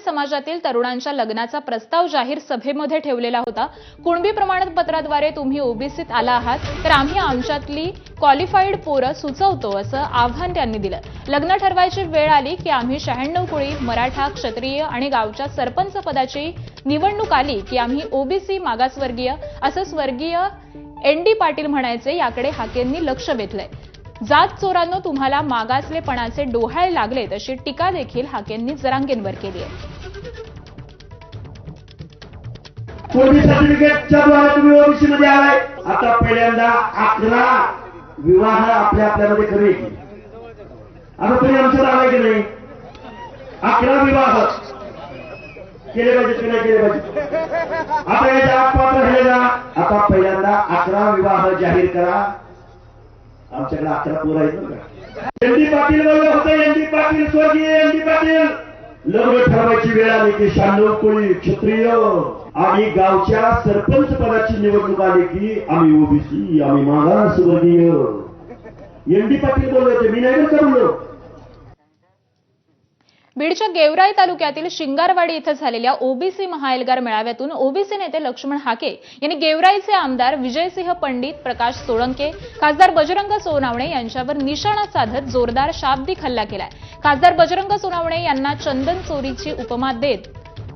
कुणबी समाजातील तरुणांच्या लग्नाचा प्रस्ताव जाहीर सभेमध्ये ठेवलेला होता. कुणबी प्रमाणपत्राद्वारे तुम्ही ओबीसीत आला आहात तर आम्ही आमच्यातली क्वालिफाईड पोरं सुचवतो असं आव्हान त्यांनी दिलं. लग्न ठरवायची वेळ आली की आम्ही शहाण्णव कुळी मराठा क्षत्रिय आणि गावच्या सरपंच पदाची निवडणूक आली की आम्ही ओबीसी मागासवर्गीय असं स्वर्गीय एन डी पाटील म्हणायचे याकडे हाकेंनी लक्ष वेधलंय. जात चोरांनो तुम्हाला मागासलेपणाचे डोहाळे लागलेत अशी टीका देखील हाकेंनी जरांगेंवर केली आहे. कोणी सर्टिफिकेटच्या द्वारे तुम्ही ओबीसी मध्ये आलाय. आता पहिल्यांदा अकरा विवाह आपल्या आपल्यामध्ये खरे आता तुम्ही आमच्यात आलाय की नाही? अकरा विवाह केले पाहिजे की नाही केले पाहिजे आता याच्या पात्र राहिले ना आता पहिल्यांदा अकरा विवाह जाहीर करा. आमच्याकडे अकरा पोरं आहेत बरं का? एन डी पाटील बोललं होतं. एन डी पाटील स्वर्गीय एन डी पाटील. लग्न ठरवायची वेळ आली की शहाण्णव कोळी क्षत्रिय आणि गावच्या सरपंच पदाची निवडणूक आली की आम्ही ओबीसी आम्ही मागासवर्गीय. एन डी पाटील बोलवायचे मी नाही करू बीडच्या गेवराई तालुक्यातील शिंगारवाडी इथं झालेल्या ओबीसी महाएल्गार मेळाव्यातून ओबीसी नेते लक्ष्मण हाके यांनी गेवराईचे आमदार विजयसिंह पंडित प्रकाश सोळंके खासदार बजरंग सोनावणे यांच्यावर निशाणा साधत जोरदार शाब्दिक हल्ला केलाय. खासदार बजरंग सोनावणे यांना चंदन चोरीची उपमा देत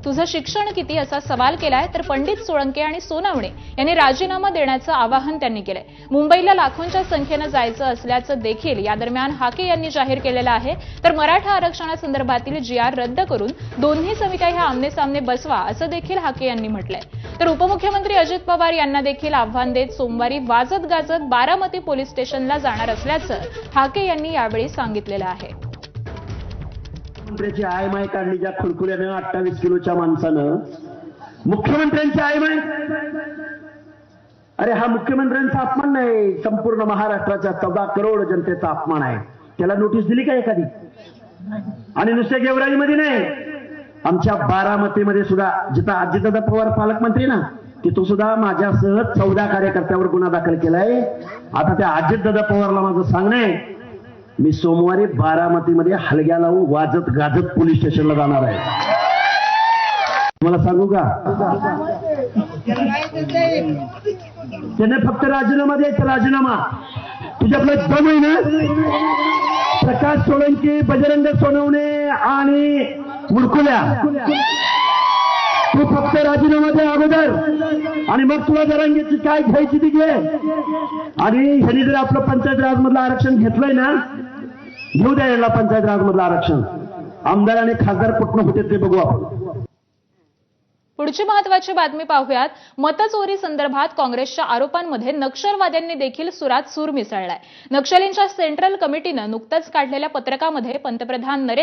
तुझं शिक्षण किती असा सवाल केलाय? तर पंडित सोळंके आणि सोनावणे यांनी राजीनामा देण्याचं आवाहन त्यांनी केलंय. मुंबईला लाखोंच्या संख्येनं जायचं असल्याचं देखील या दरम्यान हाके यांनी जाहीर केलेलं आहे. तर मराठा आरक्षणासंदर्भातील जी आर रद्द करून दोन्ही समित्या ह्या आमनेसामने बसवा असं देखील हाके यांनी म्हटलंय. तर उपमुख्यमंत्री अजित पवार यांना देखील आव्हान देत सोमवारी वाजत गाजत बारामती पोलीस स्टेशनला जाणार असल्याचं हाके यांनी यावेळी सांगितलेलं आहे. मुख्यमंत्र्याची आय माय काढली ज्या खुलखुल्यानं अठ्ठावीस किलोच्या माणसानं. मुख्यमंत्र्यांची आय माय अरे हा मुख्यमंत्र्यांचा अपमान नाही. संपूर्ण महाराष्ट्राच्या चौदा करोड जनतेचा अपमान आहे. त्याला नोटीस दिली का एखादी? आणि नुसत्या गेवराईमध्ये नाही. आमच्या बारामतीमध्ये सुद्धा जिथं अजितदादा पवार पालकमंत्री ना तिथं सुद्धा माझ्यासह चौदा कार्यकर्त्यावर गुन्हा दाखल केलाय. आता त्या अजितदादा पवारला माझं सांगणं आहे. मी सोमवारी बारामतीमध्ये हलग्या लावून वाजत गाजत पोलीस स्टेशनला जाणार आहे. मला सांगू का? त्याने फक्त राजीनामा द्यायचा राजीनामा. तुझ्याकडे दम आहे ना? प्रकाश सोळंकी बजरंग सोनवणे आणि मुडकुल्या. तू फक्त राजीनामा दे अगोदर. आणि मग तुला जरांगीची काय घ्यायची ती घे. आणि ह्यांनी जर आपलं पंचायत राज मधलं आरक्षण घेतलंय ना घेऊ द्या याला पंचायत राजमधलं आरक्षण. आमदार आणि खासदार कुठनं होते ते बघू आपण. पुढची महत्वाची बातमी पाहूयात. मतचोरी संदर्भात काँग्रेसच्या आरोपांमध्ये नक्षलवाद्यांनी देखील सुरात सूर मिसळलाय. नक्षलींच्या सेंट्रल कमिटीनं नुकतंच काढलेल्या पत्रकामध्ये पंतप्रधान नरेंद्र